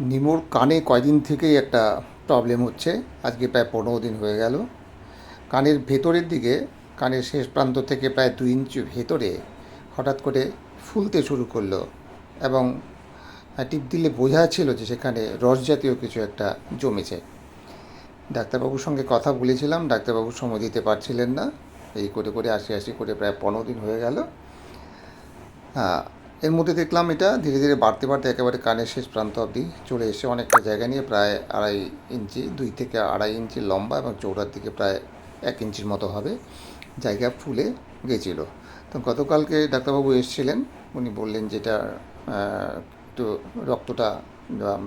নিমোর কানে কয়দিন থেকেই একটা প্রবলেম হচ্ছে। আজকে প্রায় পনেরো দিন হয়ে গেল। কানের ভেতরের দিকে, কানের শেষ প্রান্ত থেকে প্রায় দুই ইঞ্চি ভেতরে হঠাৎ করে ফুলতে শুরু করল এবং টিপ দিলে বোঝা ছিল যে সেখানে রস জাতীয় কিছু একটা জমেছে। ডাক্তারবাবুর সঙ্গে কথা বলেছিলাম, ডাক্তারবাবু সময় দিতে পারছিলেন না। এই করে করে আশি আশি করে প্রায় পনেরো দিন হয়ে গেল। হ্যাঁ এর মধ্যে দেখলাম এটা ধীরে ধীরে বাড়তে বাড়তে একেবারে কানের শেষ প্রান্ত অবধি চলে এসে অনেকটা জায়গা নিয়ে প্রায় আড়াই ইঞ্চি, দুই থেকে আড়াই ইঞ্চি লম্বা এবং চৌড়ার দিকে প্রায় এক ইঞ্চির মতো হবে জায়গা ফুলে গেছিল। তো গতকালকে ডাক্তারবাবু এসেছিলেন, উনি বললেন যেটা একটু রক্তটা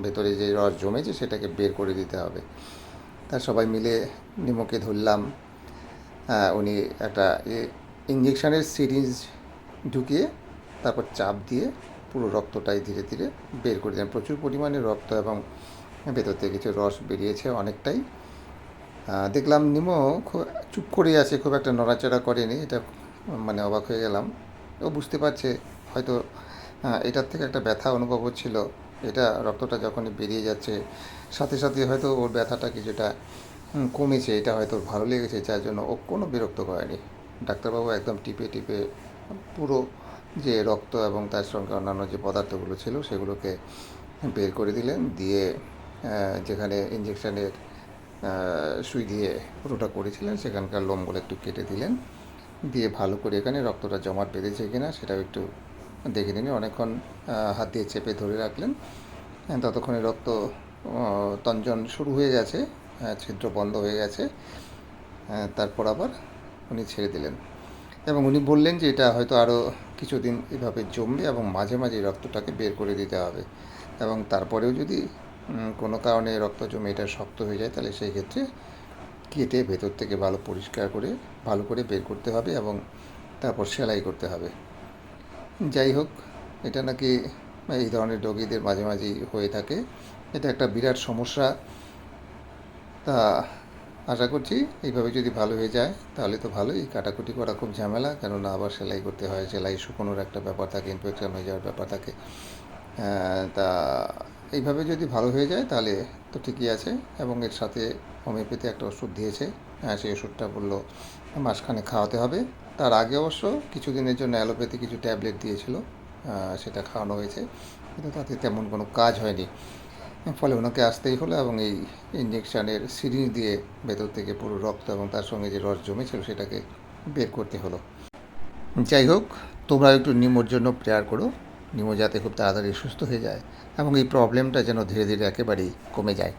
ভেতরে যে রস জমেছে সেটাকে বের করে দিতে হবে। তা সবাই মিলে নিমকে ধরলাম। উনি একটা ইঞ্জেকশানের সিরিঞ্জ ঢুকিয়ে তারপর চাপ দিয়ে পুরো রক্তটাই ধীরে ধীরে বের করে দেন প্রচুর পরিমাণে রক্ত এবং ভেতর থেকে কিছু রস বেরিয়েছে অনেকটাই। দেখলাম নিমো খুব, চুপ করে আছে, খুব একটা নড়াচড়া করেনি। এটা মানে অবাক হয়ে গেলাম। ও বুঝতে পারছে, হয়তো এটার থেকে একটা ব্যথা অনুভব হচ্ছিল। এটা রক্তটা যখনই বেরিয়ে যাচ্ছে, সাথে সাথে হয়তো ওর ব্যথাটা কিছুটা কমেছে। এটা হয়তো ভালো লেগেছে, যার জন্য ও কোনো বিরক্ত করেনি ডাক্তারবাবু একদম টিপে টিপে পুরো যে রক্ত এবং তার সঙ্গে অন্যান্য যে পদার্থগুলো ছিল সেগুলোকে বের করে দিলেন, দিয়ে যেখানে ইঞ্জেকশনের সুই দিয়ে পুরোটা করেছিলেন, সেখানকার লোমগুলো একটু কেটে দিলেন, দিয়ে ভালো করে এখানে রক্তটা জমাট বেঁধেছে কিনা সেটাও একটু দেখে নিন অনেকক্ষণ হাত দিয়ে চেপে ধরে রাখলেন। ততক্ষণে রক্ত তঞ্জন শুরু হয়ে গেছে ছিদ্র বন্ধ হয়ে গেছে তারপর আবার উনি ছেড়ে দিলেন। এবং উনি বললেন যে এটা হয়তো আরও কিছুদিন এভাবে জমবে এবং মাঝে মাঝে রক্তটাকে বের করে দিতে হবে। এবং তারপরেও যদি কোনো কারণে রক্ত জমে এটা শক্ত হয়ে যায়, তাহলে সেই ক্ষেত্রে কেটে ভেতর থেকে ভালো পরিষ্কার করে, ভালো করে বের করতে হবে এবং তারপর সেলাই করতে হবে। যাই হোক, এটা নাকি এই ধরনের রোগীদের মাঝে মাঝেই হয়ে থাকে। এটা একটা বিরাট সমস্যা। তা আশা করছি এইভাবে যদি ভালো হয়ে যায়, তাহলে তো ভালোই। কাটাকুটি করা খুব ঝামেলা, কেননা আবার সেলাই করতে হয়। সেলাই শুকোনোর একটা ব্যাপার থাকে, ইনফেকশন হয়ে যাওয়ার ব্যাপার থাকে। তা এইভাবে যদি ভালো হয়ে যায়, তাহলে তো ঠিকই আছে। এবং এর সাথে হোমিওপ্যাথি একটা ওষুধ দিয়েছে। হ্যাঁ সেই ওষুধটা বলল মাসখানে খাওয়াতে হবে। তার আগে অবশ্য কিছুদিনের জন্য অ্যালোপ্যাথি কিছু ট্যাবলেট দিয়েছিল। সেটা খাওয়ানো হয়েছে। কিন্তু তাতে তেমন কোনো কাজ হয়নি। ফলে ওনাকে আসতেই হলো এবং এই ইঞ্জেকশনের সিরিঞ্জ দিয়ে ভেতর থেকে পুরো রক্ত এবং তার সঙ্গে যে রস জমেছিল সেটাকে বের করতে হলো। যাই হোক তোমরা একটু নিমোর জন্য প্রেয়ার করো। নিমো যাতে খুব তাড়াতাড়ি সুস্থ হয়ে যায় এবং এই প্রবলেমটা যেন ধীরে ধীরে একেবারেই কমে যায়।